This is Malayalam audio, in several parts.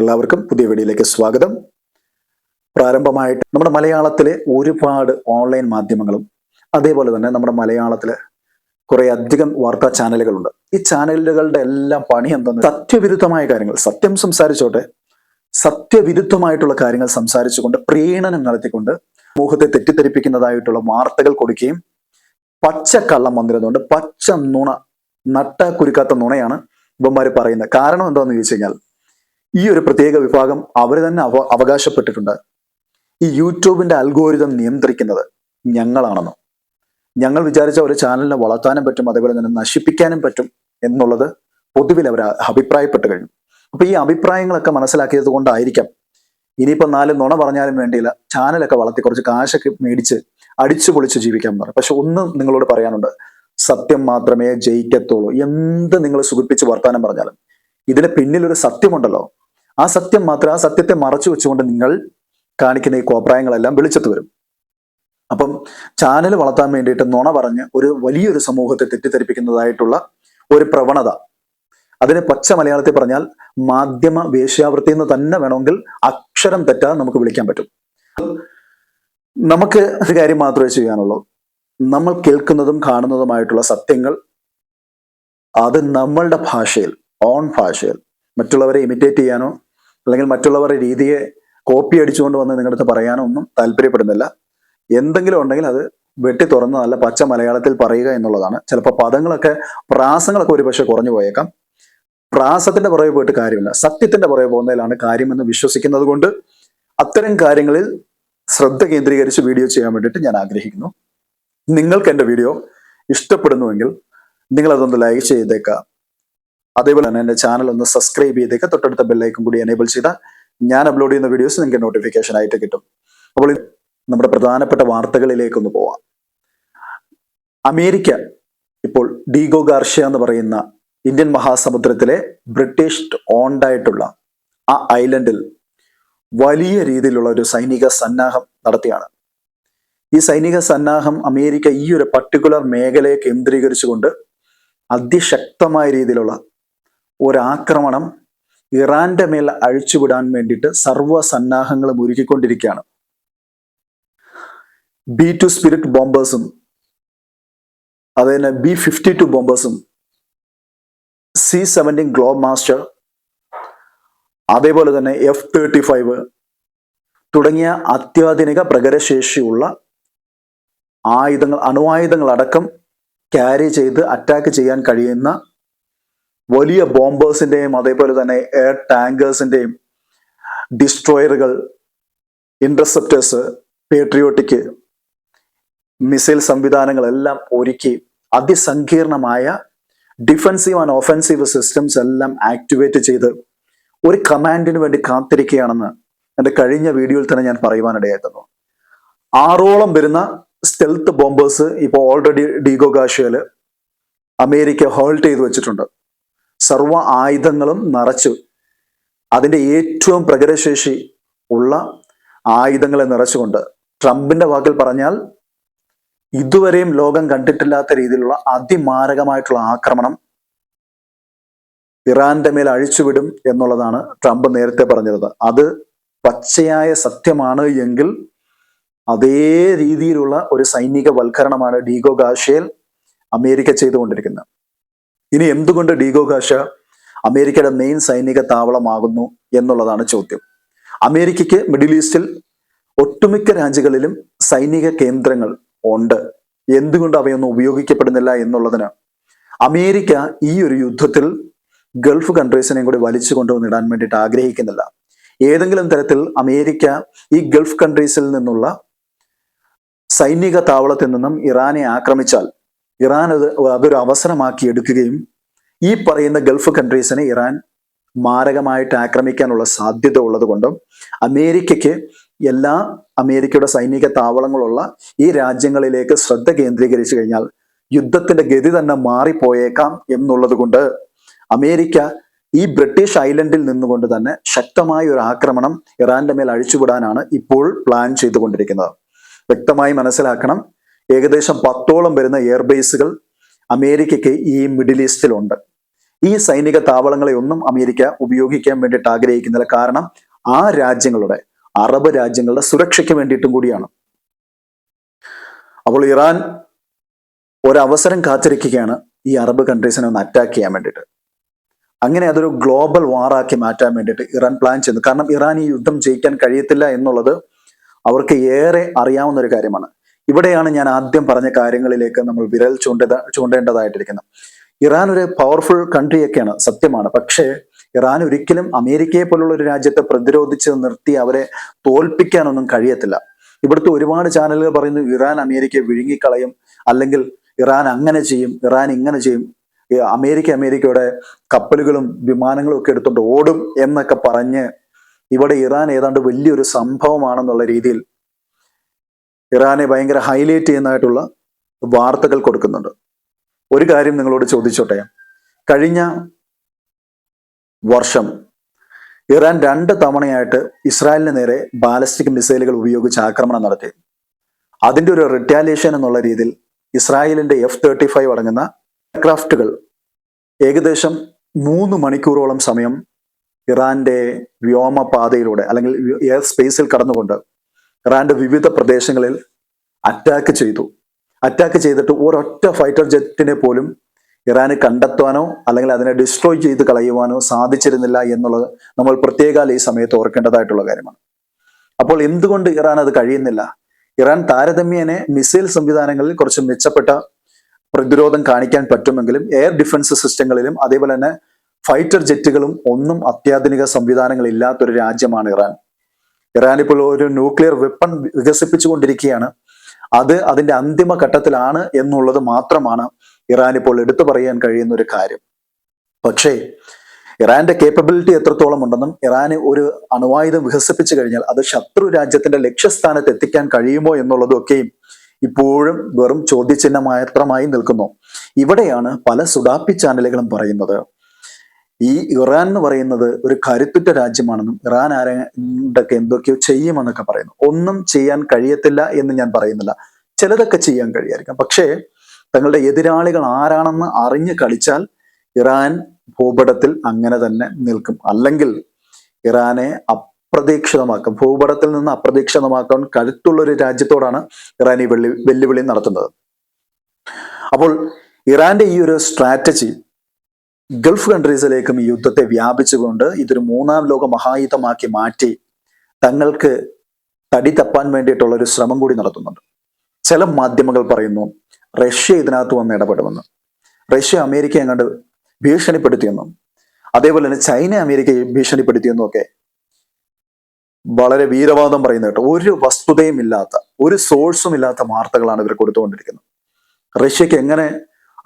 എല്ലാവർക്കും പുതിയ വീഡിയോയിലേക്ക് സ്വാഗതം. പ്രാരംഭമായിട്ട് നമ്മുടെ മലയാളത്തിലെ ഒരുപാട് ഓൺലൈൻ മാധ്യമങ്ങളും അതേപോലെ തന്നെ നമ്മുടെ മലയാളത്തിലെ കുറേ അധികം വാർത്താ ചാനലുകളുണ്ട്. ഈ ചാനലുകളുടെ എല്ലാം പണി എന്തെന്ന് സത്യവിരുദ്ധമായ കാര്യങ്ങൾ സത്യം സംസാരിച്ചോട്ടെ സത്യവിരുദ്ധമായിട്ടുള്ള കാര്യങ്ങൾ സംസാരിച്ചുകൊണ്ട് പ്രീണനം നടത്തിക്കൊണ്ട് സമൂഹത്തെ തെറ്റിദ്ധരിപ്പിക്കുന്നതായിട്ടുള്ള വാർത്തകൾ കൊടുക്കുകയും പച്ചക്കള്ളം വന്നിരുന്നുകൊണ്ട് പച്ച നുണ നട്ട കുരുക്കാത്ത നുണയാണ് ഇവന്മാര് പറയുന്നത്. കാരണം എന്താണെന്ന് ചോദിച്ചു കഴിഞ്ഞാൽ ഈ ഒരു പ്രത്യേക വിഭാഗം അവർ തന്നെ അവ അവകാശപ്പെട്ടിട്ടുണ്ട്. ഈ യൂട്യൂബിന്റെ അൽഗോരിതം നിയന്ത്രിക്കുന്നത് ഞങ്ങളാണെന്നും. ഞങ്ങൾ വിചാരിച്ച ഒരു ചാനലിനെ വളർത്താനും പറ്റും അതേപോലെ തന്നെ നശിപ്പിക്കാനും പറ്റും എന്നുള്ളത് പൊതുവിൽ അവർ അഭിപ്രായപ്പെട്ട് കഴിഞ്ഞു. അപ്പൊ ഈ അഭിപ്രായങ്ങളൊക്കെ മനസ്സിലാക്കിയത് കൊണ്ടായിരിക്കാം ഇനിയിപ്പോ നാല് നുണ പറഞ്ഞാലും വേണ്ടിയില്ല ചാനലൊക്കെ വളർത്തി കുറച്ച് കാശൊക്കെ മേടിച്ച് അടിച്ചു പൊളിച്ച് ജീവിക്കാൻ പറഞ്ഞു പക്ഷെ ഒന്ന് നിങ്ങളോട് പറയാനുണ്ട് സത്യം മാത്രമേ ജയിക്കത്തുള്ളൂ. എന്ത് നിങ്ങൾ സുഖിപ്പിച്ച് വർത്താനം പറഞ്ഞാലും ഇതിന് പിന്നിലൊരു സത്യമുണ്ടല്ലോ. ആ സത്യം മാത്രം ആ സത്യത്തെ മറച്ചു വെച്ചുകൊണ്ട് നിങ്ങൾ കാണിക്കുന്ന ഈ കോപ്രായങ്ങളെല്ലാം വെളിച്ചത്ത് വരും. അപ്പം ചാനൽ വളർത്താൻ വേണ്ടിയിട്ട് നുണ പറഞ്ഞ് ഒരു വലിയൊരു സമൂഹത്തെ തെറ്റിദ്ധരിപ്പിക്കുന്നതായിട്ടുള്ള ഒരു പ്രവണത. അതിനെ പച്ച മലയാളത്തിൽ പറഞ്ഞാൽ മാധ്യമ വേശ്യാവൃത്തി എന്ന് തന്നെ വേണമെങ്കിൽ അക്ഷരം തെറ്റാതെ നമുക്ക് വിളിക്കാൻ പറ്റും. നമുക്ക് ഒരു കാര്യം മാത്രമേ ചെയ്യാനുള്ളൂ. നമ്മൾ കേൾക്കുന്നതും കാണുന്നതുമായിട്ടുള്ള സത്യങ്ങൾ അത് നമ്മളുടെ ഭാഷയിൽ ഓൺ ഭാഷയിൽ മറ്റുള്ളവരെ ഇമിറ്റേറ്റ് ചെയ്യാനോ അല്ലെങ്കിൽ മറ്റുള്ളവരുടെ രീതിയെ കോപ്പി അടിച്ചുകൊണ്ട് വന്ന് നിങ്ങളുടെ അടുത്ത് പറയാനൊന്നും താല്പര്യപ്പെടുന്നില്ല. എന്തെങ്കിലും ഉണ്ടെങ്കിൽ അത് വെട്ടി തുറന്ന് നല്ല പച്ച മലയാളത്തിൽ പറയുക എന്നുള്ളതാണ്. ചിലപ്പോൾ പദങ്ങളൊക്കെ പ്രാസങ്ങളൊക്കെ ഒരു പക്ഷെ കുറഞ്ഞു പോയേക്കാം. പ്രാസത്തിന്റെ പുറകെ പോയിട്ട് കാര്യമില്ല. സത്യത്തിന്റെ പുറകെ പോകുന്നതിലാണ് കാര്യമെന്ന് വിശ്വസിക്കുന്നത് കൊണ്ട് അത്തരം കാര്യങ്ങളിൽ ശ്രദ്ധ കേന്ദ്രീകരിച്ച് വീഡിയോ ചെയ്യാൻ വേണ്ടിയിട്ട് ഞാൻ ആഗ്രഹിക്കുന്നു. നിങ്ങൾക്ക് എന്റെ വീഡിയോ ഇഷ്ടപ്പെടുന്നുവെങ്കിൽ നിങ്ങളതൊന്ന് ലൈക്ക് ചെയ്തേക്കാം അതേപോലെ തന്നെ എന്റെ ചാനൽ ഒന്ന് സബ്സ്ക്രൈബ് ചെയ്തേക്ക്. തൊട്ടടുത്ത ബെല്ലൈക്കും കൂടി എനേബിൾ ചെയ്താൽ ഞാൻ അപ്ലോഡ് ചെയ്യുന്ന വീഡിയോസ് നിങ്ങൾക്ക് നോട്ടിഫിക്കേഷൻ ആയിട്ട് കിട്ടും. അപ്പോൾ നമ്മുടെ പ്രധാനപ്പെട്ട വാർത്തകളിലേക്കൊന്ന് പോവാം. അമേരിക്ക ഇപ്പോൾ ഡീഗോ ഗാർഷ്യ എന്ന് പറയുന്ന ഇന്ത്യൻ മഹാസമുദ്രത്തിലെ ബ്രിട്ടീഷ് ഓണ്ടായിട്ടുള്ള ആ ഐലൻഡിൽ വലിയ രീതിയിലുള്ള ഒരു സൈനിക സന്നാഹം നടത്തിയാണ്. ഈ സൈനിക സന്നാഹം അമേരിക്ക ഈ ഒരു പർട്ടിക്കുലർ മേഖലയെ കേന്ദ്രീകരിച്ചുകൊണ്ട് അതിശക്തമായ രീതിയിലുള്ള ഒരാക്രമണം ഇറാന്റെ മേൽ അഴിച്ചുവിടാൻ വേണ്ടിയിട്ട് സർവ സന്നാഹങ്ങളും ഒരുക്കിക്കൊണ്ടിരിക്കുകയാണ്. ബി ടു സ്പിരിറ്റ് ബോംബേഴ്സും അത് തന്നെ ബി ഫിഫ്റ്റി ടു ബോംബേഴ്സും സി സെവന്റീൻ ഗ്ലോബ് മാസ്റ്റർ അതേപോലെ തന്നെ എഫ് തേർട്ടി ഫൈവ് തുടങ്ങിയ അത്യാധുനിക പ്രകരശേഷിയുള്ള ആയുധങ്ങൾ അണുവായുധങ്ങൾ അടക്കം ക്യാരി ചെയ്ത് അറ്റാക്ക് ചെയ്യാൻ കഴിയുന്ന വലിയ ബോംബേഴ്സിന്റെയും അതേപോലെ തന്നെ എയർ ടാങ്കേഴ്സിന്റെയും ഡിസ്ട്രോയറുകൾ ഇന്റർസെപ്റ്റേഴ്സ് പേട്രിയോട്ടിക് മിസൈൽ സംവിധാനങ്ങളെല്ലാം ഒരുക്കി അതിസങ്കീർണമായ ഡിഫൻസീവ് ആൻഡ് ഓഫൻസീവ് സിസ്റ്റംസ് എല്ലാം ആക്ടിവേറ്റ് ചെയ്ത് ഒരു കമാൻഡിന് വേണ്ടി കാത്തിരിക്കുകയാണെന്ന് എന്റെ കഴിഞ്ഞ വീഡിയോയിൽ തന്നെ ഞാൻ പറയുവാനിടയായിരുന്നു ആറോളം വരുന്ന സ്റ്റെൽത്ത് ബോംബേഴ്സ് ഇപ്പോൾ ഓൾറെഡി ഡീഗോ ഗാഷ്യയിൽ അമേരിക്ക ഹോൾട്ട് ചെയ്തു വെച്ചിട്ടുണ്ട്. സർവ ആയുധങ്ങളും നിറച്ചു. അതിന്റെ ഏറ്റവും പ്രകരശേഷി ഉള്ള ആയുധങ്ങളെ നിറച്ചുകൊണ്ട് ട്രംപിന്റെ വാക്കിൽ പറഞ്ഞാൽ ഇതുവരെയും ലോകം കണ്ടിട്ടില്ലാത്ത രീതിയിലുള്ള അതിമാരകമായിട്ടുള്ള ആക്രമണം ഇറാന്റെ മേൽ അഴിച്ചുവിടും എന്നുള്ളതാണ് ട്രംപ് നേരത്തെ പറഞ്ഞിരുന്നത് അത് പച്ചയായ സത്യമാണ് എങ്കിൽ അതേ രീതിയിലുള്ള ഒരു സൈനിക വൽക്കരണമാണ് ഡീഗോ ഗാഷേൽ അമേരിക്ക ചെയ്തുകൊണ്ടിരിക്കുന്നത്. ഇനി എന്തുകൊണ്ട് ഡീഗോ കാഷ അമേരിക്കയുടെ മെയിൻ സൈനിക താവളമാകുന്നു എന്നുള്ളതാണ് ചോദ്യം. അമേരിക്കയ്ക്ക് മിഡിൽ ഈസ്റ്റിൽ ഒട്ടുമിക്ക രാജ്യങ്ങളിലും സൈനിക കേന്ദ്രങ്ങൾ ഉണ്ട്. എന്തുകൊണ്ട് അവയൊന്നും ഉപയോഗിക്കപ്പെടുന്നില്ല എന്നുള്ളതിന് അമേരിക്ക ഈ ഒരു യുദ്ധത്തിൽ ഗൾഫ് കൺട്രീസിനെയും കൂടി വലിച്ചു കൊണ്ടുവന്നിടാൻ വേണ്ടിയിട്ട് ആഗ്രഹിക്കുന്നില്ല. ഏതെങ്കിലും തരത്തിൽ അമേരിക്ക ഈ ഗൾഫ് കൺട്രീസിൽ നിന്നുള്ള സൈനിക താവളത്തിൽ നിന്നും ഇറാനെ ആക്രമിച്ചാൽ ഇറാൻ അത് അതൊരു അവസരമാക്കി എടുക്കുകയും ഈ പറയുന്ന ഗൾഫ് കൺട്രീസിനെ ഇറാൻ മാരകമായിട്ട് ആക്രമിക്കാനുള്ള സാധ്യത ഉള്ളത് കൊണ്ടും അമേരിക്കയ്ക്ക് എല്ലാ അമേരിക്കയുടെ സൈനിക താവളങ്ങളുള്ള ഈ രാജ്യങ്ങളിലേക്ക് ശ്രദ്ധ കേന്ദ്രീകരിച്ചു കഴിഞ്ഞാൽ യുദ്ധത്തിന്റെ ഗതി തന്നെ മാറിപ്പോയേക്കാം എന്നുള്ളത് കൊണ്ട് അമേരിക്ക ഈ ബ്രിട്ടീഷ് ഐലൻഡിൽ നിന്നുകൊണ്ട് തന്നെ ശക്തമായ ഒരു ആക്രമണം ഇറാന്റെ മേൽ അഴിച്ചുവിടാനാണ് ഇപ്പോൾ പ്ലാൻ ചെയ്തുകൊണ്ടിരിക്കുന്നത്. വ്യക്തമായി മനസ്സിലാക്കണം ഏകദേശം പത്തോളം വരുന്ന എയർബേസുകൾ അമേരിക്കയ്ക്ക് ഈ മിഡിൽ ഈസ്റ്റിലുണ്ട്. ഈ സൈനിക താവളങ്ങളെ ഒന്നും അമേരിക്ക ഉപയോഗിക്കാൻ വേണ്ടിയിട്ട് ആഗ്രഹിക്കുന്നില്ല. കാരണം ആ രാജ്യങ്ങളുടെ അറബ് രാജ്യങ്ങളുടെ സുരക്ഷയ്ക്ക് വേണ്ടിയിട്ടും കൂടിയാണ്. അപ്പോൾ ഇറാൻ ഒരവസരം കാത്തിരിക്കുകയാണ് ഈ അറബ് കൺട്രീസിനെ ഒന്ന് അറ്റാക്ക് ചെയ്യാൻ വേണ്ടിയിട്ട്. അങ്ങനെ അതൊരു ഗ്ലോബൽ വാറാക്കി മാറ്റാൻ വേണ്ടിയിട്ട് ഇറാൻ പ്ലാൻ ചെയ്യുന്നു. കാരണം ഇറാൻ ഈ യുദ്ധം ജയിക്കാൻ കഴിയത്തില്ല എന്നുള്ളത് അവർക്ക് ഏറെ അറിയാവുന്ന ഒരു കാര്യമാണ്. ഇവിടെയാണ് ഞാൻ ആദ്യം പറഞ്ഞ കാര്യങ്ങളിലേക്ക് നമ്മൾ വിരൽ ചൂണ്ടത ചൂണ്ടേണ്ടതായിട്ടിരിക്കുന്നത്. ഇറാൻ ഒരു പവർഫുൾ കൺട്രിയൊക്കെയാണ് സത്യമാണ്. പക്ഷേ ഇറാൻ ഒരിക്കലും അമേരിക്കയെ പോലുള്ള ഒരു രാജ്യത്തെ പ്രതിരോധിച്ച് നിർത്തി അവരെ തോൽപ്പിക്കാനൊന്നും കഴിയത്തില്ല. ഇവിടുത്തെ ഒരുപാട് ചാനലുകൾ പറയുന്നു ഇറാൻ അമേരിക്കയെ വിഴുങ്ങിക്കളയും അല്ലെങ്കിൽ ഇറാൻ അങ്ങനെ ചെയ്യും ഇറാൻ ഇങ്ങനെ ചെയ്യും. അമേരിക്ക അമേരിക്കയുടെ കപ്പലുകളും വിമാനങ്ങളും ഒക്കെ എടുത്തുകൊണ്ട് ഓടും എന്നൊക്കെ പറഞ്ഞ് ഇവിടെ ഇറാൻ ഏതാണ്ട് വലിയൊരു സംഭവമാണെന്നുള്ള രീതിയിൽ ഇറാനെ ഭയങ്കര ഹൈലൈറ്റ് ചെയ്യുന്നതായിട്ടുള്ള വാർത്തകൾ കൊടുക്കുന്നുണ്ട്. ഒരു കാര്യം നിങ്ങളോട് ചോദിച്ചോട്ടെ? കഴിഞ്ഞ വർഷം ഇറാൻ രണ്ട് തവണയായിട്ട് ഇസ്രായേലിന് നേരെ ബാലിസ്റ്റിക് മിസൈലുകൾ ഉപയോഗിച്ച് ആക്രമണം നടത്തി. അതിന്റെ ഒരു റിറ്റാലിയേഷൻ എന്നുള്ള രീതിയിൽ ഇസ്രായേലിന്റെ എഫ് തേർട്ടി ഫൈവ് അടങ്ങുന്ന എയർക്രാഫ്റ്റുകൾ ഏകദേശം മൂന്ന് മണിക്കൂറോളം സമയം ഇറാന്റെ വ്യോമപാതയിലൂടെ അല്ലെങ്കിൽ എയർ സ്പേസിൽ കടന്നുകൊണ്ട് ഇറാന്റെ വിവിധ പ്രദേശങ്ങളിൽ അറ്റാക്ക് ചെയ്തു. അറ്റാക്ക് ചെയ്തിട്ട് ഒരൊറ്റ ഫൈറ്റർ ജെറ്റിനെ പോലും ഇറാന് കണ്ടെത്താനോ അല്ലെങ്കിൽ അതിനെ ഡിസ്ട്രോയ് ചെയ്ത് കളയുവാനോ സാധിച്ചിരുന്നില്ല എന്നുള്ളത് നമ്മൾ പ്രത്യേകാല ഈ സമയത്ത് ഓർക്കേണ്ടതായിട്ടുള്ള കാര്യമാണ്. അപ്പോൾ എന്തുകൊണ്ട് ഇറാൻ അത് കഴിയുന്നില്ല? ഇറാൻ താരതമ്യേനെ മിസൈൽ സംവിധാനങ്ങളിൽ കുറച്ച് മെച്ചപ്പെട്ട പ്രതിരോധം കാണിക്കാൻ പറ്റുമെങ്കിലും എയർ ഡിഫൻസ് സിസ്റ്റങ്ങളിലും അതേപോലെ തന്നെ ഫൈറ്റർ ജെറ്റുകളും ഒന്നും അത്യാധുനിക സംവിധാനങ്ങൾ ഇല്ലാത്തൊരു രാജ്യമാണ് ഇറാൻ. ഇറാൻ ഇപ്പോൾ ഒരു ന്യൂക്ലിയർ വെപ്പൺ വികസിപ്പിച്ചുകൊണ്ടിരിക്കുകയാണ്. അത് അതിന്റെ അന്തിമ ഘട്ടത്തിലാണ് എന്നുള്ളത് മാത്രമാണ് ഇറാൻ ഇപ്പോൾ എടുത്തു പറയാൻ കഴിയുന്ന ഒരു കാര്യം. പക്ഷേ ഇറാന്റെ കേപ്പബിലിറ്റി എത്രത്തോളം ഉണ്ടെന്നും ഇറാന് ഒരു അണുവായുധം വികസിപ്പിച്ചു കഴിഞ്ഞാൽ അത് ശത്രു രാജ്യത്തിന്റെ ലക്ഷ്യസ്ഥാനത്ത് എത്തിക്കാൻ കഴിയുമോ എന്നുള്ളതൊക്കെയും ഇപ്പോഴും വെറും ചോദ്യചിഹ്നം മാത്രമായി നിൽക്കുന്നു. ഇവിടെയാണ് പല സുഡാപ്പി ചാനലുകളും പറയുന്നത്. ഈ ഇറാൻ എന്ന് പറയുന്നത് ഒരു കരുത്തുറ്റ രാജ്യമാണെന്നും ഇറാൻ ആരൊക്കെ എന്തൊക്കെയോ ചെയ്യുമെന്നൊക്കെ പറയുന്നു. ഒന്നും ചെയ്യാൻ കഴിയത്തില്ല എന്ന് ഞാൻ പറയുന്നില്ല. ചിലതൊക്കെ ചെയ്യാൻ കഴിയായിരിക്കാം. പക്ഷേ തങ്ങളുടെ എതിരാളികൾ ആരാണെന്ന് അറിഞ്ഞ് കളിച്ചാൽ ഇറാൻ ഭൂപടത്തിൽ അങ്ങനെ തന്നെ നിൽക്കും. അല്ലെങ്കിൽ ഇറാനെ അപ്രതീക്ഷിതമാക്കും. ഭൂപടത്തിൽ നിന്ന് അപ്രതീക്ഷിതമാക്കാൻ കരുത്തുള്ള ഒരു രാജ്യത്തോടാണ് ഇറാൻ ഈ വെള്ളി വെല്ലുവിളി നടത്തുന്നത്. അപ്പോൾ ഇറാന്റെ ഈ ഒരു സ്ട്രാറ്റജി ഗൾഫ് കൺട്രീസിലേക്കും ഈ യുദ്ധത്തെ വ്യാപിച്ചുകൊണ്ട് ഇതൊരു മൂന്നാം ലോക മഹായുദ്ധമാക്കി മാറ്റി തങ്ങൾക്ക് തടി തപ്പാൻ വേണ്ടിയിട്ടുള്ള ഒരു ശ്രമം കൂടി നടത്തുന്നുണ്ട്. ചില മാധ്യമങ്ങൾ പറയുന്നു റഷ്യ ഇതിനകത്ത് വന്ന് ഇടപെടുമെന്ന്. റഷ്യ അമേരിക്ക എങ്ങാണ്ട് ഭീഷണിപ്പെടുത്തിയെന്നും അതേപോലെ തന്നെ ചൈന അമേരിക്കയെ ഭീഷണിപ്പെടുത്തിയെന്നും ഒക്കെ വളരെ വീരവാദം പറയുന്ന കേട്ടോ. ഒരു വസ്തുതയും ഇല്ലാത്ത ഒരു സോഴ്സും ഇല്ലാത്ത വാർത്തകളാണ് ഇവർ കൊടുത്തുകൊണ്ടിരിക്കുന്നത്. റഷ്യക്ക് എങ്ങനെ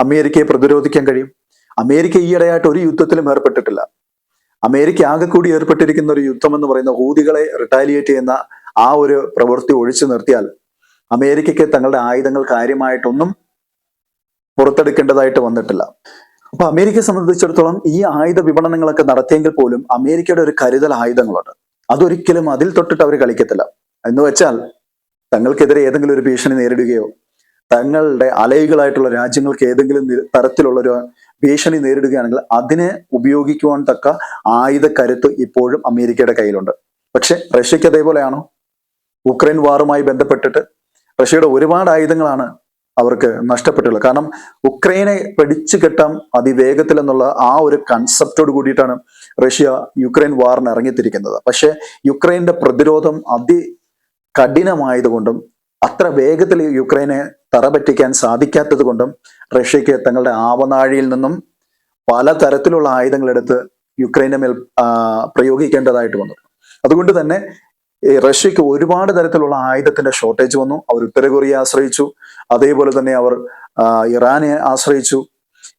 അമേരിക്കയെ പ്രതിരോധിക്കാൻ കഴിയും? അമേരിക്ക ഈയിടെയായിട്ട് ഒരു യുദ്ധത്തിലും ഏർപ്പെട്ടിട്ടില്ല. അമേരിക്ക ആകെ കൂടി ഏർപ്പെട്ടിരിക്കുന്ന ഒരു യുദ്ധം എന്ന് പറയുന്ന ഹൂതികളെ റിട്ടാലിയേറ്റ് ചെയ്യുന്ന ആ ഒരു പ്രവൃത്തി ഒഴിച്ചു നിർത്തിയാൽ അമേരിക്കയ്ക്ക് തങ്ങളുടെ ആയുധങ്ങൾ കാര്യമായിട്ടൊന്നും പുറത്തെടുക്കേണ്ടതായിട്ട് വന്നിട്ടില്ല. അപ്പൊ അമേരിക്കയെ സംബന്ധിച്ചിടത്തോളം ഈ ആയുധ വിപണനങ്ങളൊക്കെ നടത്തിയെങ്കിൽ പോലും അമേരിക്കയുടെ ഒരു കരുതൽ ആയുധങ്ങളുണ്ട്. അതൊരിക്കലും അതിൽ തൊട്ടിട്ട് അവർ കളിക്കത്തില്ല. എന്ന് വെച്ചാൽ തങ്ങൾക്കെതിരെ ഏതെങ്കിലും ഒരു ഭീഷണി നേരിടുകയോ തങ്ങളുടെ അലൈകളായിട്ടുള്ള രാജ്യങ്ങൾക്ക് ഏതെങ്കിലും തരത്തിലുള്ള ഒരു ഭീഷണി നേരിടുകയാണെങ്കിൽ അതിനെ ഉപയോഗിക്കുവാൻ തക്ക ആയുധ കരുത്ത് ഇപ്പോഴും അമേരിക്കയുടെ കയ്യിലുണ്ട്. പക്ഷെ റഷ്യക്ക് അതേപോലെയാണോ? ഉക്രൈൻ വാറുമായി ബന്ധപ്പെട്ടിട്ട് റഷ്യയുടെ ഒരുപാട് ആയുധങ്ങളാണ് അവർക്ക് നഷ്ടപ്പെട്ടുള്ളത്. കാരണം ഉക്രൈനെ പിടിച്ചു കെട്ടാം അതിവേഗത്തിൽ എന്നുള്ള ആ ഒരു കൺസെപ്റ്റോട് കൂടിയിട്ടാണ് റഷ്യ യുക്രൈൻ വാറിന് ഇറങ്ങിത്തിരിക്കുന്നത്. പക്ഷെ യുക്രൈന്റെ പ്രതിരോധം അതി കഠിനമായതുകൊണ്ടും അത്ര വേഗത്തിൽ യുക്രൈനെ തറപറ്റിക്കാൻ സാധിക്കാത്തത് കൊണ്ടും റഷ്യക്ക് തങ്ങളുടെ ആവനാഴിയിൽ നിന്നും പല തരത്തിലുള്ള ആയുധങ്ങൾ എടുത്ത് യുക്രൈന്റെ മേൽ പ്രയോഗിക്കേണ്ടതായിട്ട് വന്നു. അതുകൊണ്ട് തന്നെ റഷ്യക്ക് ഒരുപാട് തരത്തിലുള്ള ആയുധത്തിന്റെ ഷോർട്ടേജ് വന്നു. അവർ ഉത്തര കൊറിയ ആശ്രയിച്ചു. അതേപോലെ തന്നെ അവർ ഇറാനെ ആശ്രയിച്ചു.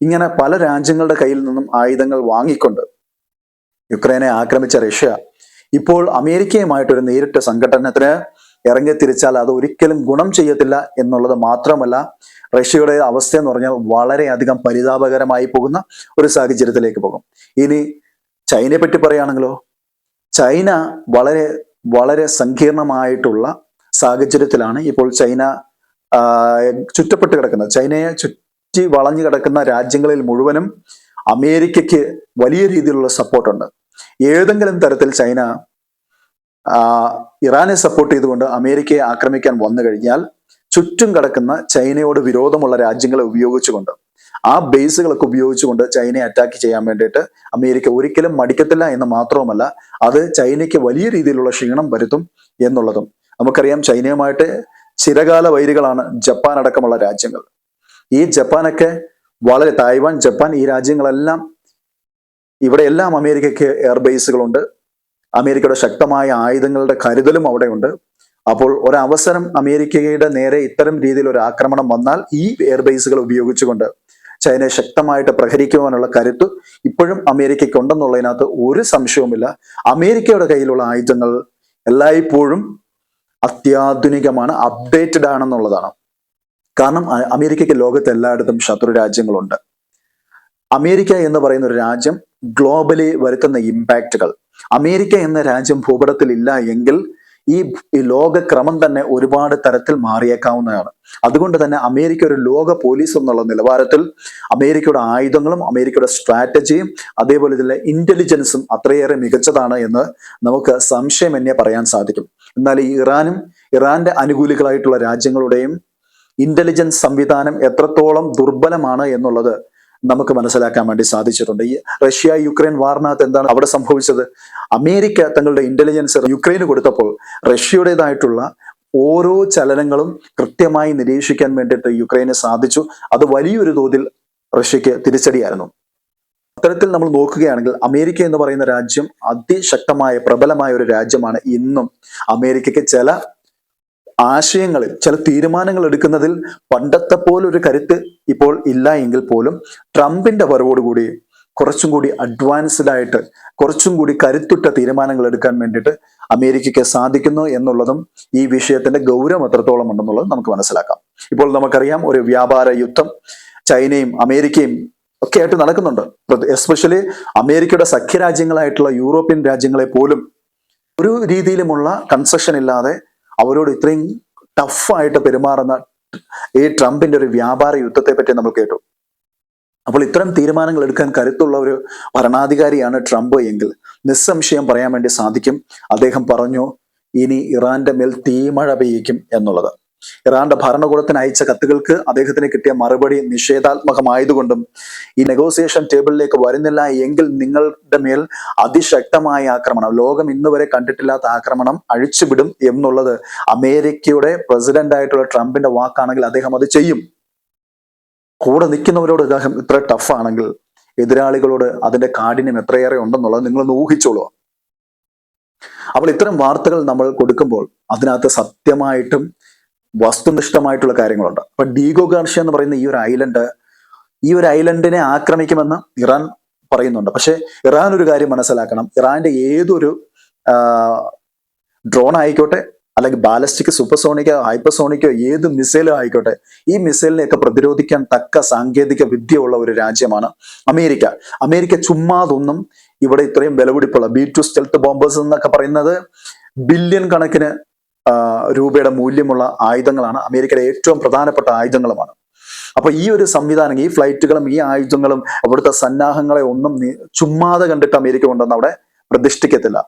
ഇങ്ങനെ പല രാജ്യങ്ങളുടെ കയ്യിൽ നിന്നും ആയുധങ്ങൾ വാങ്ങിക്കൊണ്ട് യുക്രൈനെ ആക്രമിച്ച റഷ്യ ഇപ്പോൾ അമേരിക്കയുമായിട്ടൊരു നേരിട്ട സംഘടനത്തിന് ഇറങ്ങിത്തിരിച്ചാൽ അത് ഒരിക്കലും ഗുണം ചെയ്യത്തില്ല എന്നുള്ളത് മാത്രമല്ല റഷ്യയുടെ അവസ്ഥ എന്ന് പറഞ്ഞാൽ വളരെയധികം പരിതാപകരമായി പോകുന്ന ഒരു സാഹചര്യത്തിലേക്ക് പോകും. ഇനി ചൈനയെ പറ്റി പറയുകയാണെങ്കിലോ ചൈന വളരെ വളരെ സങ്കീർണമായിട്ടുള്ള സാഹചര്യത്തിലാണ് ഇപ്പോൾ ചൈന ചുറ്റപ്പെട്ട് കിടക്കുന്നത്. ചൈനയെ ചുറ്റി വളഞ്ഞു കിടക്കുന്ന രാജ്യങ്ങളിൽ മുഴുവനും അമേരിക്കയ്ക്ക് വലിയ രീതിയിലുള്ള സപ്പോർട്ടുണ്ട് ഏതെങ്കിലും തരത്തിൽ ചൈന ഇറാനെ സപ്പോർട്ട് ചെയ്തുകൊണ്ട് അമേരിക്കയെ ആക്രമിക്കാൻ വന്നു കഴിഞ്ഞാൽ ചുറ്റും കിടക്കുന്ന ചൈനയോട് വിരോധമുള്ള രാജ്യങ്ങളെ ഉപയോഗിച്ചുകൊണ്ട് ആ ബേസുകളൊക്കെ ഉപയോഗിച്ചുകൊണ്ട് ചൈനയെ അറ്റാക്ക് ചെയ്യാൻ വേണ്ടിയിട്ട് അമേരിക്ക ഒരിക്കലും മടിക്കത്തില്ല എന്ന് മാത്രവുമല്ല അത് ചൈനയ്ക്ക് വലിയ രീതിയിലുള്ള ക്ഷീണം വരുത്തും എന്നുള്ളതും. നമുക്കറിയാം ചൈനയുമായിട്ട് ചിരകാല വൈരികളാണ് ജപ്പാൻ അടക്കമുള്ള രാജ്യങ്ങൾ. ഈ ജപ്പാനൊക്കെ വളരെ തായ്വാൻ ജപ്പാൻ ഈ രാജ്യങ്ങളെല്ലാം ഇവിടെയെല്ലാം അമേരിക്കയ്ക്ക് എയർബേസുകളുണ്ട് അമേരിക്കയുടെ ശക്തമായ ആയുധങ്ങളുടെ കരുതലും അവിടെയുണ്ട്. അപ്പോൾ ഒരവസരം അമേരിക്കയുടെ നേരെ ഇത്തരം രീതിയിൽ ഒരു ആക്രമണം വന്നാൽ ഈ എയർബേസുകൾ ഉപയോഗിച്ചുകൊണ്ട് ചൈനയെ ശക്തമായിട്ട് പ്രഹരിക്കുവാനുള്ള കരുത്ത് ഇപ്പോഴും അമേരിക്കയ്ക്ക് ഉണ്ടെന്നുള്ളതിനകത്ത് ഒരു സംശയവുമില്ല. അമേരിക്കയുടെ കയ്യിലുള്ള ആയുധങ്ങൾ എല്ലായ്പ്പോഴും അത്യാധുനികമാണ് അപ്ഡേറ്റഡ് ആണെന്നുള്ളതാണ്. കാരണം അമേരിക്കയ്ക്ക് ലോകത്ത് എല്ലായിടത്തും ശത്രു രാജ്യങ്ങളുണ്ട്. അമേരിക്ക എന്ന് പറയുന്ന ഒരു രാജ്യം ഗ്ലോബലി വരുത്തുന്ന ഇമ്പാക്റ്റുകൾ അമേരിക്ക എന്ന രാജ്യം ഭൂപടത്തിൽ ഇല്ല എങ്കിൽ ഈ ലോകക്രമം തന്നെ ഒരുപാട് തരത്തിൽ മാറിയേക്കാവുന്നതാണ്. അതുകൊണ്ട് തന്നെ അമേരിക്ക ഒരു ലോക പോലീസ് എന്നുള്ള നിലവാരത്തിൽ അമേരിക്കയുടെ ആയുധങ്ങളും അമേരിക്കയുടെ സ്ട്രാറ്റജിയും അതേപോലെ ഇതിലെ ഇന്റലിജൻസും അത്രയേറെ മികച്ചതാണ് എന്ന് നമുക്ക് സംശയമന്യേ പറയാൻ സാധിക്കും. എന്നാൽ ഈ ഇറാനും ഇറാന്റെ അനുകൂലികളായിട്ടുള്ള രാജ്യങ്ങളുടെയും ഇന്റലിജൻസ് സംവിധാനം എത്രത്തോളം ദുർബലമാണ് എന്നുള്ളത് നമുക്ക് മനസ്സിലാക്കാൻ വേണ്ടി സാധിച്ചിട്ടുണ്ട്. ഈ റഷ്യ യുക്രൈൻ വാറിനകത്ത് എന്താണ് അവിടെ സംഭവിച്ചത്? അമേരിക്ക തങ്ങളുടെ ഇന്റലിജൻസ് യുക്രൈന് കൊടുത്തപ്പോൾ റഷ്യയുടേതായിട്ടുള്ള ഓരോ ചലനങ്ങളും കൃത്യമായി നിരീക്ഷിക്കാൻ വേണ്ടിയിട്ട് യുക്രൈന് സാധിച്ചു. അത് വലിയൊരു തോതിൽ റഷ്യക്ക് തിരിച്ചടിയായിരുന്നു. അത്തരത്തിൽ നമ്മൾ നോക്കുകയാണെങ്കിൽ അമേരിക്ക എന്ന് പറയുന്ന രാജ്യം അതിശക്തമായ പ്രബലമായ ഒരു രാജ്യമാണ് ഇന്നും. അമേരിക്കയ്ക്ക് ചില ആശയങ്ങളിൽ ചില തീരുമാനങ്ങൾ എടുക്കുന്നതിൽ പണ്ടത്തെ പോലെ ഒരു കരുത്ത് ഇപ്പോൾ ഇല്ല എങ്കിൽ പോലും ട്രംപിന്റെ വരവോടുകൂടി കുറച്ചും കൂടി അഡ്വാൻസ്ഡ് ആയിട്ട് കുറച്ചും കൂടി കരുത്തുറ്റ തീരുമാനങ്ങൾ എടുക്കാൻ വേണ്ടിയിട്ട് അമേരിക്കയ്ക്ക് സാധിക്കുന്നു എന്നുള്ളതും ഈ വിഷയത്തിന്റെ ഗൗരവം എത്രത്തോളം ഉണ്ടെന്നുള്ളത് നമുക്ക് മനസ്സിലാക്കാം. ഇപ്പോൾ നമുക്കറിയാം ഒരു വ്യാപാര യുദ്ധം ചൈനയും അമേരിക്കയും ഒക്കെ ആയിട്ട് നടക്കുന്നുണ്ട്. എസ്പെഷ്യലി അമേരിക്കയുടെ സഖ്യരാജ്യങ്ങളായിട്ടുള്ള യൂറോപ്യൻ രാജ്യങ്ങളെ പോലും ഒരു രീതിയിലുമുള്ള കൺസെഷൻ ഇല്ലാതെ അവരോട് ഇത്രയും ടഫായിട്ട് പെരുമാറുന്ന ഈ ട്രംപിന്റെ ഒരു വ്യാപാര യുദ്ധത്തെ പറ്റി നമ്മൾ കേട്ടു. അപ്പോൾ ഇത്തരം തീരുമാനങ്ങൾ എടുക്കാൻ കരുത്തുള്ള ഒരു ഭരണാധികാരിയാണ് ട്രംപ് എങ്കിൽ നിസ്സംശയം പറയാൻ വേണ്ടി സാധിക്കും. അദ്ദേഹം പറഞ്ഞു ഇനി ഇറാന്റെ മേൽ തീമഴ പെയ്യിക്കും എന്നുള്ളത്. ഇറാന്റെ ഭരണകൂടത്തിന് അയച്ച കത്തുകൾക്ക് അദ്ദേഹത്തിന് കിട്ടിയ മറുപടി നിഷേധാത്മകമായതുകൊണ്ടും ഈ നെഗോസിയേഷൻ ടേബിളിലേക്ക് വരുന്നില്ല എങ്കിൽ നിങ്ങളുടെ മേൽ അതിശക്തമായ ആക്രമണം ലോകം ഇന്ന് വരെ കണ്ടിട്ടില്ലാത്ത ആക്രമണം അഴിച്ചുവിടും എന്നുള്ളത് അമേരിക്കയുടെ പ്രസിഡന്റ് ആയിട്ടുള്ള ട്രംപിന്റെ വാക്കാണെങ്കിൽ അദ്ദേഹം അത് ചെയ്യും. കൂടെ നിൽക്കുന്നവരോട് അദ്ദേഹം ഇത്ര ടഫാണെങ്കിൽ എതിരാളികളോട് അതിന്റെ കാഠിന്യം എത്രയേറെ ഉണ്ടെന്നുള്ളത് നിങ്ങളൊന്ന് ഊഹിച്ചോളൂ. അപ്പോൾ ഇത്തരം വാർത്തകൾ നമ്മൾ കൊടുക്കുമ്പോൾ അതിനകത്ത് സത്യമായിട്ടും വസ്തുനിഷ്ഠമായിട്ടുള്ള കാര്യങ്ങളുണ്ട്. അപ്പൊ ഡീഗോ ഗാർഷ്യ എന്ന് പറയുന്ന ഈ ഒരു ഐലൻഡ് ഈ ഒരു ഐലൻഡിനെ ആക്രമിക്കുമെന്ന് ഇറാൻ പറയുന്നുണ്ട്. പക്ഷെ ഇറാൻ ഒരു കാര്യം മനസ്സിലാക്കണം. ഇറാന്റെ ഏതൊരു ഡ്രോൺ ആയിക്കോട്ടെ അല്ലെങ്കിൽ ബാലസ്റ്റിക് സൂപ്പർസോണിക്കോ ഹൈപ്പർസോണിക്കോ ഏത് മിസൈലോ ആയിക്കോട്ടെ ഈ മിസൈലിനെയൊക്കെ പ്രതിരോധിക്കാൻ തക്ക സാങ്കേതിക വിദ്യ ഉള്ള ഒരു രാജ്യമാണ് അമേരിക്ക. അമേരിക്ക ചുമ്മാതൊന്നും ഇവിടെ ഇത്രയും വിലപിടിപ്പുള്ള ബി ടു സ്റ്റെൽത്ത് ബോംബേഴ്സ് എന്നൊക്കെ പറയുന്നത് ബില്യൺ കണക്കിന് രൂപയുടെ മൂല്യമുള്ള ആയുധങ്ങളാണ് അമേരിക്കയുടെ ഏറ്റവും പ്രധാനപ്പെട്ട ആയുധങ്ങളുമാണ്. അപ്പൊ ഈ ഒരു സംവിധാനം ഈ ഫ്ലൈറ്റുകളും ഈ ആയുധങ്ങളും അവിടുത്തെ സന്നാഹങ്ങളെ ഒന്നും ചുമ്മാതെ കണ്ടിട്ട് അമേരിക്ക കൊണ്ടുവന്ന് അവിടെ പ്രതിഷ്ഠിക്കത്തില്ല.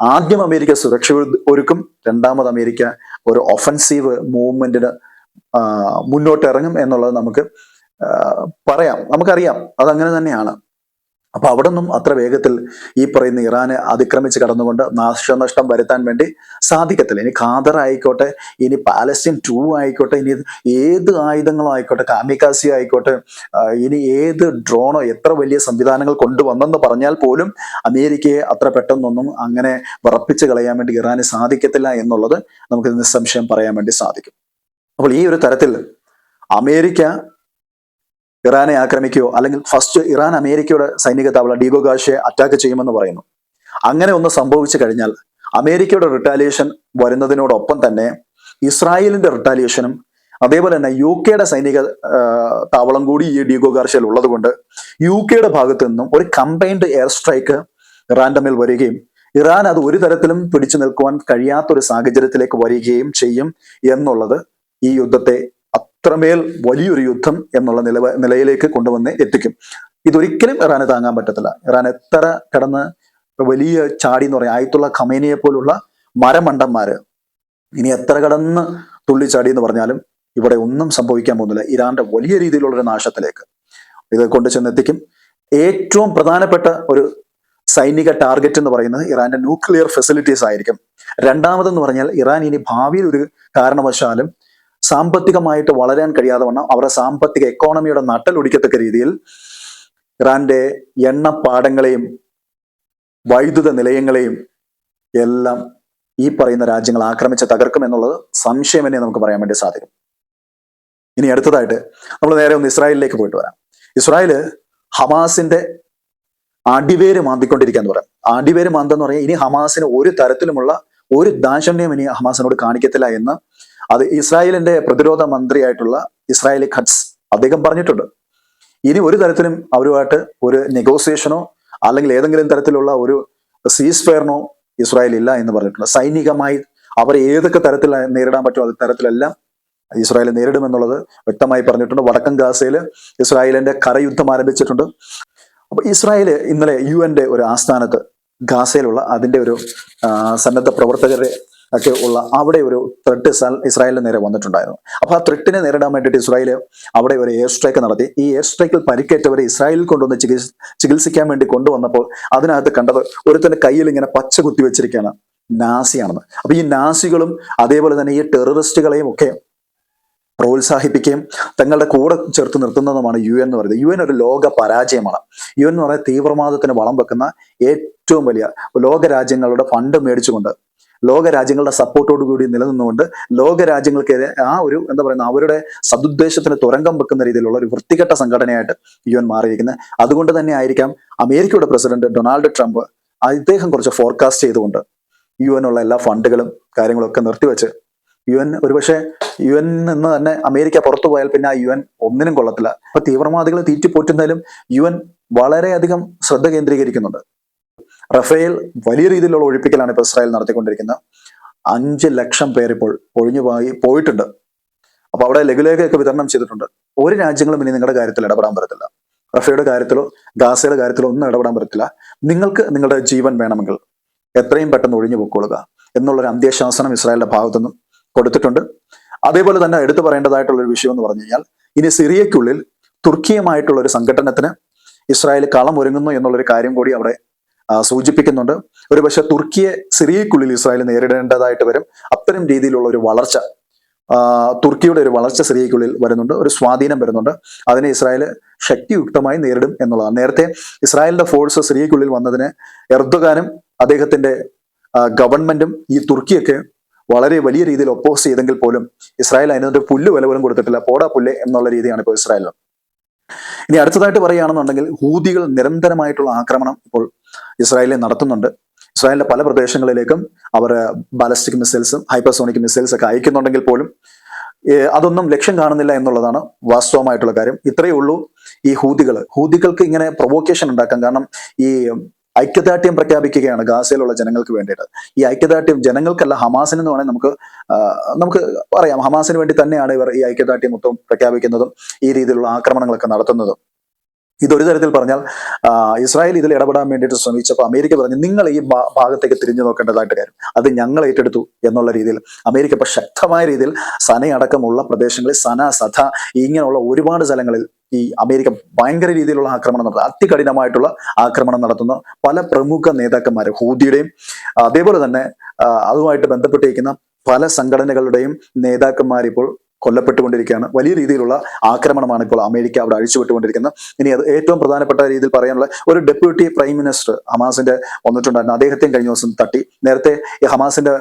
ആദ്യം അമേരിക്ക സുരക്ഷ ഒരു- ഒരുക്കും രണ്ടാമത് അമേരിക്ക ഒരു ഒഫൻസീവ് മൂവ്മെന്റിന് മുന്നോട്ടിറങ്ങും എന്നുള്ളത് നമുക്ക് പറയാം. നമുക്കറിയാം. അതങ്ങനെ തന്നെയാണ്. അപ്പൊ അവിടെ നിന്നും അത്ര വേഗത്തിൽ ഈ പറയുന്ന ഇറാനെ അതിക്രമിച്ച് കടന്നുകൊണ്ട് നാശനഷ്ടം വരുത്താൻ വേണ്ടി സാധിക്കത്തില്ല. ഇനി ഖാദർ ആയിക്കോട്ടെ ഇനി പാലസ്തീൻ ടു ആയിക്കോട്ടെ ഇനി ഏത് ആയുധങ്ങളോ ആയിക്കോട്ടെ കാമികാസി ആയിക്കോട്ടെ ഇനി ഏത് ഡ്രോണോ എത്ര വലിയ സംവിധാനങ്ങൾ കൊണ്ടുവന്നെന്ന് പറഞ്ഞാൽ പോലും അമേരിക്കയെ അത്ര പെട്ടെന്നൊന്നും അങ്ങനെ വിറപ്പിച്ച് കളയാൻ വേണ്ടി ഇറാന് സാധിക്കത്തില്ല എന്നുള്ളത് നമുക്ക് നിസ്സംശയം പറയാൻ വേണ്ടി സാധിക്കും. അപ്പോൾ ഈ ഒരു തരത്തിൽ അമേരിക്ക ഇറാനെ ആക്രമിക്കുകയോ അല്ലെങ്കിൽ ഫസ്റ്റ് ഇറാൻ അമേരിക്കയുടെ സൈനിക താവള ഡീഗോ ഗാഷയെ അറ്റാക്ക് ചെയ്യുമെന്ന് പറയുന്നു. അങ്ങനെ ഒന്ന് സംഭവിച്ചു കഴിഞ്ഞാൽ അമേരിക്കയുടെ റിട്ടാലിയേഷൻ വരുന്നതിനോടൊപ്പം തന്നെ ഇസ്രായേലിന്റെ റിട്ടാലിയേഷനും അതേപോലെ തന്നെ യു കെയുടെ സൈനിക താവളം കൂടി ഈ ഡീഗോ ഗാർഷയിൽ ഉള്ളതുകൊണ്ട് യു കെയുടെ ഭാഗത്തു നിന്നും ഒരു കമ്പൈൻഡ് എയർ സ്ട്രൈക്ക് ഇറാന്റെ മേൽ വരികയും ഇറാൻ അത് ഒരു തരത്തിലും പിടിച്ചു നിൽക്കുവാൻ കഴിയാത്ത ഒരു സാഹചര്യത്തിലേക്ക് വരികയും ചെയ്യും എന്നുള്ളത് ഈ യുദ്ധത്തെ അത്രമേൽ വലിയൊരു യുദ്ധം എന്നുള്ള നില നിലയിലേക്ക് കൊണ്ടുവന്ന് എത്തിക്കും. ഇതൊരിക്കലും ഇറാന് താങ്ങാൻ പറ്റത്തില്ല. ഇറാൻ എത്ര കിടന്ന് വലിയ ചാടി എന്ന് പറയാം ആയത്തുള്ള ഖമേനിയെ പോലുള്ള മരമണ്ടന്മാര് ഇനി എത്ര കടന്ന് തുള്ളിച്ചാടി എന്ന് പറഞ്ഞാലും ഇവിടെ ഒന്നും സംഭവിക്കാൻ പോകുന്നില്ല. ഇറാന്റെ വലിയ രീതിയിലുള്ള ഒരു നാശത്തിലേക്ക് ഇത് കൊണ്ട് ചെന്നെത്തിക്കും. ഏറ്റവും പ്രധാനപ്പെട്ട ഒരു സൈനിക ടാർഗറ്റ് എന്ന് പറയുന്നത് ഇറാന്റെ ന്യൂക്ലിയർ ഫെസിലിറ്റീസ് ആയിരിക്കും. രണ്ടാമതെന്ന് പറഞ്ഞാൽ ഇറാൻ ഇനി ഭാവിയിൽ ഒരു കാരണവശാലും സാമ്പത്തികമായിട്ട് വളരാൻ കഴിയാതെ വണ്ണം അവരുടെ സാമ്പത്തിക എക്കോണമിയുടെ നട്ടലൊടിക്കത്തക്ക രീതിയിൽ ഇറാന്റെ എണ്ണപ്പാടങ്ങളെയും വൈദ്യുത നിലയങ്ങളെയും എല്ലാം ഈ പറയുന്ന രാജ്യങ്ങൾ ആക്രമിച്ച് തകർക്കും എന്നുള്ളത് സംശയം തന്നെ നമുക്ക് പറയാൻ വേണ്ടി സാധിക്കും. ഇനി അടുത്തതായിട്ട് നമ്മൾ നേരെ ഒന്ന് ഇസ്രായേലിലേക്ക് പോയിട്ട് വരാം. ഇസ്രായേൽ ഹമാസിന്റെ അടിവേര് മാന്തിക്കൊണ്ടിരിക്കുക എന്ന് പറയാം. അടിവേര് മാന്തെന്ന് പറഞ്ഞാൽ ഇനി ഹമാസിന് ഒരു തരത്തിലുമുള്ള ഒരു ദാശന്യം ഇനി ഹമാസിനോട് കാണിക്കത്തില്ല എന്ന് അത് ഇസ്രായേലിന്റെ പ്രതിരോധ മന്ത്രിയായിട്ടുള്ള ഇസ്രായേലി ഖട്സ് അദ്ദേഹം പറഞ്ഞിട്ടുണ്ട്. ഇനി ഒരു തരത്തിലും അവരുമായിട്ട് ഒരു നെഗോസിയേഷനോ അല്ലെങ്കിൽ ഏതെങ്കിലും തരത്തിലുള്ള ഒരു സീസ് ഫെയറിനോ ഇസ്രായേൽ ഇല്ല എന്ന് പറഞ്ഞിട്ടുണ്ട്. സൈനികമായി അവർ ഏതൊക്കെ തരത്തിൽ നേരിടാൻ പറ്റുമോ അത് തരത്തിലെല്ലാം ഇസ്രായേൽ നേരിടുമെന്നുള്ളത് വ്യക്തമായി പറഞ്ഞിട്ടുണ്ട്. വടക്കൻ ഗാസയിൽ ഇസ്രായേലിന്റെ കരയുദ്ധം ആരംഭിച്ചിട്ടുണ്ട്. അപ്പൊ ഇസ്രായേൽ ഇന്നലെ യു എന്റെ ഒരു ആസ്ഥാനത്ത് ഗാസയിലുള്ള അതിന്റെ ഒരു സന്നദ്ധ പ്രവർത്തകരെ ഒക്കെ ഉള്ള അവിടെ ഒരു ത്രെട്ട് ഇസ്രായേലിന് നേരെ വന്നിട്ടുണ്ടായിരുന്നു. അപ്പൊ ആ ത്രെട്ടിനെ നേരിടാൻ വേണ്ടിയിട്ട് ഇസ്രായേൽ അവിടെ ഒരു എയർ സ്ട്രൈക്ക് നടത്തി. ഈ എയർ സ്ട്രൈക്കിൽ പരിക്കേറ്റവരെ ഇസ്രായേലിൽ കൊണ്ടുവന്ന് ചികിത്സ ചികിത്സിക്കാൻ വേണ്ടി കൊണ്ടുവന്നപ്പോൾ അതിനകത്ത് കണ്ടത് ഒരുത്തന്റെ കയ്യിൽ ഇങ്ങനെ പച്ച കുത്തി വെച്ചിരിക്കുകയാണ് നാസിയാണെന്ന്. അപ്പൊ ഈ നാസികളും അതേപോലെ തന്നെ ഈ ടെററിസ്റ്റുകളെയും ഒക്കെ പ്രോത്സാഹിപ്പിക്കുകയും തങ്ങളുടെ കൂടെ ചേർത്ത് നിർത്തുന്നതുമാണ് യു എൻ എന്ന് പറയുന്നത്. യു എൻ ഒരു ലോക പരാജയമാണ്. യു എൻ എന്ന് പറയുന്നത് തീവ്രവാദത്തിന് വളം വെക്കുന്ന ഏറ്റവും വലിയ ലോക രാജ്യങ്ങളുടെ ഫണ്ട് മേടിച്ചുകൊണ്ട് ലോക രാജ്യങ്ങളുടെ സപ്പോർട്ടോടു കൂടി നിലനിന്നുകൊണ്ട് ലോക രാജ്യങ്ങൾക്കെതിരെ ആ ഒരു എന്താ പറയുന്ന അവരുടെ സതുദ്ദേശത്തിന് തുരങ്കം വെക്കുന്ന രീതിയിലുള്ള ഒരു വൃത്തികെട്ട സംഘടനയായിട്ട് യു എൻ മാറിയിരിക്കുന്നത്. അതുകൊണ്ട് തന്നെ ആയിരിക്കാം അമേരിക്കയുടെ പ്രസിഡന്റ് ഡൊണാൾഡ് ട്രംപ് അദ്ദേഹം കുറച്ച് ഫോർകാസ്റ്റ് ചെയ്തുകൊണ്ട് യു ഉള്ള എല്ലാ ഫണ്ടുകളും കാര്യങ്ങളും ഒക്കെ നിർത്തിവെച്ച് യു എൻ ഒരുപക്ഷെ യു എൻ നിന്ന് തന്നെ അമേരിക്ക പുറത്തു പോയാൽ പിന്നെ ആ യു എൻ ഒന്നിനും കൊള്ളത്തില്ല. അപ്പൊ തീവ്രവാദികളെ തീറ്റിപ്പോറ്റുന്നതിലും യു എൻ വളരെയധികം ശ്രദ്ധ കേന്ദ്രീകരിക്കുന്നുണ്ട്. റഫേൽ വലിയ രീതിയിലുള്ള ഒഴിപ്പിക്കലാണ് ഇപ്പോൾ ഇസ്രായേൽ നടത്തിക്കൊണ്ടിരിക്കുന്നത്. അഞ്ച് ലക്ഷം പേർ ഇപ്പോൾ ഒഴിഞ്ഞു പോയി പോയിട്ടുണ്ട്. അപ്പൊ അവിടെ ലഘുലേഖയൊക്കെ വിതരണം ചെയ്തിട്ടുണ്ട്. ഒരു രാജ്യങ്ങളും ഇനി നിങ്ങളുടെ കാര്യത്തിൽ ഇടപെടാൻ പറ്റത്തില്ല. റഫയുടെ കാര്യത്തിലോ ഗാസയുടെ കാര്യത്തിലോ ഒന്നും ഇടപെടാൻ പറ്റത്തില്ല. നിങ്ങൾക്ക് നിങ്ങളുടെ ജീവൻ വേണമെങ്കിൽ എത്രയും പെട്ടെന്ന് ഒഴിഞ്ഞു പൊക്കോളുക എന്നുള്ളൊരു അന്ത്യശാസനം ഇസ്രായേലിന്റെ ഭാഗത്തുനിന്നും കൊടുത്തിട്ടുണ്ട്. അതേപോലെ തന്നെ എടുത്തു പറയേണ്ടതായിട്ടുള്ള ഒരു വിഷയം എന്ന് പറഞ്ഞു കഴിഞ്ഞാൽ ഇനി സിറിയയ്ക്കുള്ളിൽ തുർക്കിയുമായിട്ടുള്ള ഒരു സംഘടനത്തിന് ഇസ്രായേൽ കളം ഒരുങ്ങുന്നു എന്നുള്ളൊരു കാര്യം കൂടി അവിടെ സൂചിപ്പിക്കുന്നുണ്ട്. ഒരു പക്ഷെ തുർക്കിയെ സിറിയക്കുള്ളിൽ ഇസ്രായേൽ നേരിടേണ്ടതായിട്ട് വരും. അത്തരം രീതിയിലുള്ള ഒരു വളർച്ച തുർക്കിയുടെ ഒരു വളർച്ച സിറിയക്കുള്ളിൽ വരുന്നുണ്ട്. ഒരു സ്വാധീനം വരുന്നുണ്ട്. അതിനെ ഇസ്രായേൽ ശക്തിയുക്തമായി നേരിടും എന്നുള്ളതാണ്. നേരത്തെ ഇസ്രായേലിന്റെ ഫോഴ്സ് സിറിയക്കുള്ളിൽ വന്നതിന് എർദോഗാനും അദ്ദേഹത്തിന്റെ ഗവൺമെന്റും ഈ തുർക്കിയൊക്കെ വളരെ വലിയ രീതിയിൽ ഒപ്പോസ് ചെയ്തെങ്കിൽ പോലും ഇസ്രായേൽ അതിനൊരു പുല്ല് വില പോലും കൊടുത്തിട്ടില്ല. പോടാ പുല്ല് എന്നുള്ള രീതിയാണ് ഇപ്പോൾ ഇസ്രായേൽ ഇനി അടുത്തതായിട്ട് പറയുകയാണെന്നുണ്ടെങ്കിൽ ഹൂതികൾ നിരന്തരമായിട്ടുള്ള ആക്രമണം ഇപ്പോൾ ഇസ്രായേലിൽ നടത്തുന്നുണ്ട്. ഇസ്രായേലിന്റെ പല പ്രദേശങ്ങളിലേക്കും അവർ ബാലസ്റ്റിക് മിസൈൽസും ഹൈപ്പർസോണിക് മിസൈൽസ് ഒക്കെ അയക്കുന്നുണ്ടെങ്കിൽ പോലും അതൊന്നും ലക്ഷ്യം കാണുന്നില്ല എന്നുള്ളതാണ് വാസ്തവമായിട്ടുള്ള കാര്യം. ഇത്രയേ ഉള്ളൂ ഈ ഹൂതികൾ ഹൂതികൾക്ക് ഇങ്ങനെ പ്രൊവോക്കേഷൻ ഉണ്ടാക്കാം. കാരണം ഈ ഐക്യദാർഢ്യം പ്രഖ്യാപിക്കുകയാണ് ഗാസയിലുള്ള ജനങ്ങൾക്ക് വേണ്ടിയിട്ട്. ഈ ഐക്യദാർഢ്യം ജനങ്ങൾക്കല്ല ഹമാസിന് എന്ന് വേണമെങ്കിൽ നമുക്ക് നമുക്ക് പറയാം. ഹമാസിന് വേണ്ടി തന്നെയാണ് ഇവർ ഈ ഐക്യദാർഢ്യം മൊത്തം പ്രഖ്യാപിക്കുന്നതും ഈ രീതിയിലുള്ള ആക്രമണങ്ങളൊക്കെ നടത്തുന്നതും. ഇതൊരു തരത്തിൽ പറഞ്ഞാൽ ഇസ്രായേൽ ഇതിൽ ഇടപെടാൻ വേണ്ടിയിട്ട് ശ്രമിച്ചപ്പോൾ അമേരിക്ക പറഞ്ഞു നിങ്ങൾ ഈ ഭാഗത്തേക്ക് തിരിഞ്ഞു നോക്കേണ്ടതായിട്ട് കാര്യം. അത് ഞങ്ങൾ ഏറ്റെടുത്തു എന്നുള്ള രീതിയിൽ അമേരിക്ക ഇപ്പൊ ശക്തമായ രീതിയിൽ സനയടക്കമുള്ള പ്രദേശങ്ങളിൽ സന സഥ ഇങ്ങനെയുള്ള ഒരുപാട് സ്ഥലങ്ങളിൽ ഈ അമേരിക്ക ഭയങ്കര രീതിയിലുള്ള ആക്രമണം നടത്തുക അതികഠിനമായിട്ടുള്ള ആക്രമണം നടത്തുന്ന പല പ്രമുഖ നേതാക്കന്മാരെ ഹൂദിയുടെയും അതേപോലെ തന്നെ അതുമായിട്ട് ബന്ധപ്പെട്ടിരിക്കുന്ന പല സംഘടനകളുടെയും നേതാക്കന്മാർ ഇപ്പോൾ കൊല്ലപ്പെട്ടുകൊണ്ടിരിക്കുകയാണ്. വലിയ രീതിയിലുള്ള ആക്രമണമാണ് ഇപ്പോൾ അമേരിക്ക അവിടെ അഴിച്ചുവിട്ടുകൊണ്ടിരിക്കുന്നത്. ഇനി അത് ഏറ്റവും പ്രധാനപ്പെട്ട രീതിയിൽ പറയാനുള്ള ഒരു ഡെപ്യൂട്ടി പ്രൈം മിനിസ്റ്റർ ഹമാസിന്റെ വന്നിട്ടുണ്ടായിരുന്നു. അദ്ദേഹത്തെയും കഴിഞ്ഞ ദിവസം തട്ടി. നേരത്തെ ഈ ഹമാസിന്റെ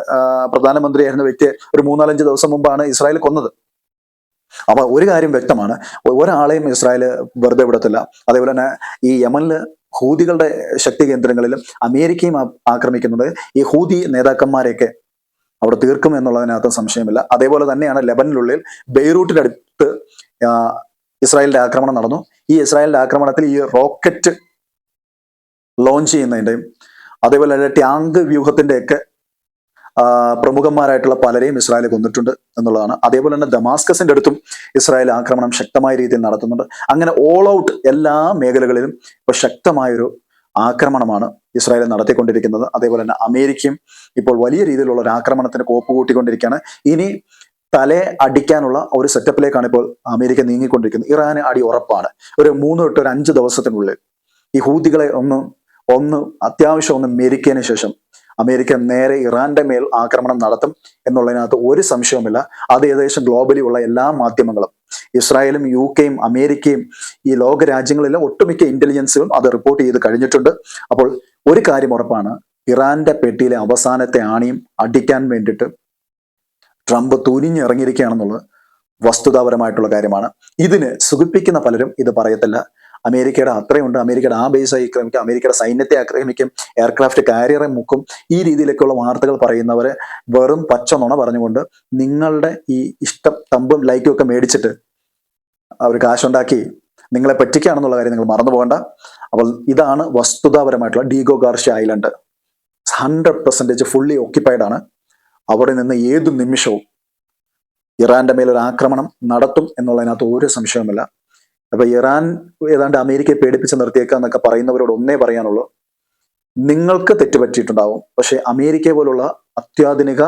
പ്രധാനമന്ത്രിയായിരുന്ന വ്യക്തിയെ ഒരു മൂന്നാലഞ്ച് ദിവസം മുമ്പാണ് ഇസ്രായേൽ കൊന്നത്. അപ്പൊ ഒരു കാര്യം വ്യക്തമാണ്. ഒരാളെയും ഇസ്രായേൽ വെറുതെ വിടത്തില്ല. അതേപോലെ തന്നെ ഈ യമനിൽ ഹൂതികളുടെ ശക്തി കേന്ദ്രങ്ങളിലും അമേരിക്കയും ആക്രമിക്കുന്നത് ഈ ഹൂതി നേതാക്കന്മാരെയൊക്കെ അവിടെ തീർക്കും എന്നുള്ളതിനകത്ത് സംശയമില്ല. അതേപോലെ തന്നെയാണ് ലെബനിലുള്ളിൽ ബെയ്റൂട്ടിന്റെ അടുത്ത് ഇസ്രായേലിന്റെ ആക്രമണം നടന്നു. ഈ ഇസ്രായേലിന്റെ ആക്രമണത്തിൽ ഈ റോക്കറ്റ് ലോഞ്ച് ചെയ്യുന്നതിന്റെയും അതേപോലെ തന്നെ ടാങ്ക് ആ, പ്രമുഖന്മാരായിട്ടുള്ള പലരെയും ഇസ്രായേൽ കൊന്നിട്ടുണ്ട് എന്നുള്ളതാണ്. അതേപോലെ തന്നെ ദമാസ്കസിന്റെ അടുത്തും ഇസ്രായേൽ ആക്രമണം ശക്തമായ രീതിയിൽ നടത്തുന്നുണ്ട്. അങ്ങനെ ഓൾ ഔട്ട് എല്ലാ മേഖലകളിലും ഇപ്പൊ ശക്തമായൊരു ആക്രമണമാണ് ഇസ്രായേൽ നടത്തിക്കൊണ്ടിരിക്കുന്നത്. അതേപോലെ തന്നെ അമേരിക്കയും ഇപ്പോൾ വലിയ രീതിയിലുള്ള ഒരു ആക്രമണത്തിന് കോപ്പ് കൂട്ടിക്കൊണ്ടിരിക്കുകയാണ്. ഇനി തലേ അടിക്കാനുള്ള ഒരു സെറ്റപ്പിലേക്കാണ് ഇപ്പോൾ അമേരിക്ക നീങ്ങിക്കൊണ്ടിരിക്കുന്നത്. ഇറാൻ അടി ഉറപ്പാണ്. ഒരു മൂന്ന് തൊട്ട് ഒരു അഞ്ച് ദിവസത്തിനുള്ളിൽ ഈ ഹൂതികളെ ഒന്ന് ഒന്ന് അത്യാവശ്യം ഒന്ന് മെരിക്കിയതിനു ശേഷം അമേരിക്ക നേരെ ഇറാന്റെ മേൽ ആക്രമണം നടത്തും എന്നുള്ളതിനകത്ത് ഒരു സംശയവുമില്ല. അത് ഏകദേശം ഗ്ലോബലി ഉള്ള എല്ലാ മാധ്യമങ്ങളും. ഇസ്രായേലും യു കെയും അമേരിക്കയും ഈ ലോക രാജ്യങ്ങളിലെ ഒട്ടുമിക്ക ഇന്റലിജൻസുകളും അത് റിപ്പോർട്ട് ചെയ്ത് കഴിഞ്ഞിട്ടുണ്ട്. അപ്പോൾ ഒരു കാര്യം ഉറപ്പാണ്. ഇറാന്റെ പെട്ടിയിലെ അവസാനത്തെ ആണിയും അടിക്കാൻ വേണ്ടിയിട്ട് ട്രംപ് തുനിഞ്ഞിറങ്ങിയിരിക്കുകയാണെന്നുള്ളത് വസ്തുതാപരമായിട്ടുള്ള കാര്യമാണ്. ഇതിന് സുഖിപ്പിക്കുന്ന പലരും ഇത് പറയത്തില്ല. അമേരിക്കയുടെ അത്രയുണ്ട്. അമേരിക്കയുടെ ആ ബേസ് ആക്രമിക്കും അമേരിക്കയുടെ സൈന്യത്തെ ആക്രമിക്കും. എയർക്രാഫ്റ്റ് കാരിയറെ മുക്കും. ഈ രീതിയിലേക്കുള്ള വാർത്തകൾ പറയുന്നവരെ വെറും പച്ച നുണ പറഞ്ഞുകൊണ്ട് നിങ്ങളുടെ ഈ ഇഷ്ടം തമ്പും ലൈക്കും ഒക്കെ മേടിച്ചിട്ട് അവർ കാശുണ്ടാക്കി നിങ്ങളെ പറ്റിക്കുകയാണെന്നുള്ള കാര്യം നിങ്ങൾ മറന്നു പോകണ്ട. അപ്പോൾ ഇതാണ് വസ്തുതാപരമായിട്ടുള്ള Diego Garcia island hundred percentage fully occupied ആണ്. അവിടെ നിന്ന് ഏതു നിമിഷവും ഇറാന്റെ മേലൊരു ആക്രമണം നടത്തും എന്നുള്ളതിനകത്ത് ഒരു സംശയവുമില്ല. അപ്പൊ ഇറാൻ ഏതാണ്ട് അമേരിക്കയെ പേടിപ്പിച്ച് നിർത്തിയേക്കാന്നൊക്കെ പറയുന്നവരോട് ഒന്നേ പറയാനുള്ളൂ. നിങ്ങൾക്ക് തെറ്റുപറ്റിയിട്ടുണ്ടാവും. പക്ഷെ അമേരിക്ക പോലുള്ള അത്യാധുനിക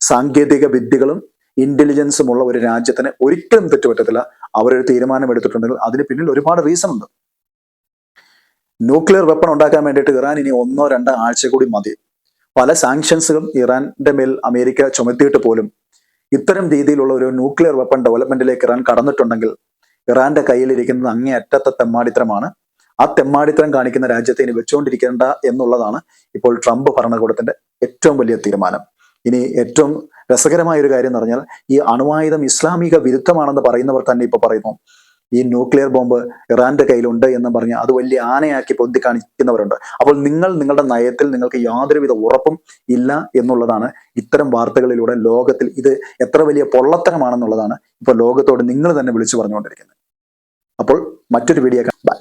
സാങ്കേതിക വിദ്യകളും ഇന്റലിജൻസും ഉള്ള ഒരു രാജ്യത്തിന് ഒരിക്കലും തെറ്റുപറ്റത്തില്ല. അവരൊരു തീരുമാനം എടുത്തിട്ടുണ്ടെങ്കിൽ അതിന് പിന്നിൽ ഒരുപാട് റീസൺ ഉണ്ട്. ന്യൂക്ലിയർ വെപ്പൺ ഉണ്ടാക്കാൻ വേണ്ടിയിട്ട് ഇറാൻ ഇനി ഒന്നോ രണ്ടോ ആഴ്ച കൂടി മതി. പല സാങ്ഷൻസുകളും ഇറാന്റെ മേൽ അമേരിക്ക ചുമത്തിയിട്ട് പോലും ഇത്തരം രീതിയിലുള്ള ഒരു ന്യൂക്ലിയർ വെപ്പൺ ഡെവലപ്മെന്റിലേക്ക് ഇറാൻ കടന്നിട്ടുണ്ടെങ്കിൽ ഇറാന്റെ കയ്യിലിരിക്കുന്നത് അങ്ങേ അറ്റത്തെ തെമ്മാടിത്തരമാണ്. ആ തെമ്മാടിത്തരം കാണിക്കുന്ന രാജ്യത്തെ ഇനി വെച്ചുകൊണ്ടിരിക്കേണ്ട എന്നുള്ളതാണ് ഇപ്പോൾ ട്രംപ് ഭരണകൂടത്തിന്റെ ഏറ്റവും വലിയ തീരുമാനം. ഇനി ഏറ്റവും രസകരമായ ഒരു കാര്യം എന്ന് പറഞ്ഞാൽ ഈ അണുവായുധം ഇസ്ലാമിക വിരുദ്ധമാണെന്ന് പറയുന്നവർ തന്നെ ഇപ്പൊ പറയുന്നു. ഈ ന്യൂക്ലിയർ ബോംബ് ഇറാന്റെ കയ്യിലുണ്ട് എന്ന് പറഞ്ഞ് അത് വലിയ ആനയാക്കി പൊന്തി കാണിക്കുന്നവരുണ്ട്. അപ്പോൾ നിങ്ങൾ നിങ്ങളുടെ നയത്തിൽ നിങ്ങൾക്ക് യാതൊരുവിധ ഉറപ്പും ഇല്ല എന്നുള്ളതാണ് ഇത്തരം വാർത്തകളിലൂടെ ലോകത്തിൽ ഇത് എത്ര വലിയ പൊള്ളത്തരമാണെന്നുള്ളതാണ് ഇപ്പോൾ ലോകത്തോട് നിങ്ങൾ തന്നെ വിളിച്ചു പറഞ്ഞുകൊണ്ടിരിക്കുന്നത്. അപ്പോൾ മറ്റൊരു വീഡിയോ ബൈ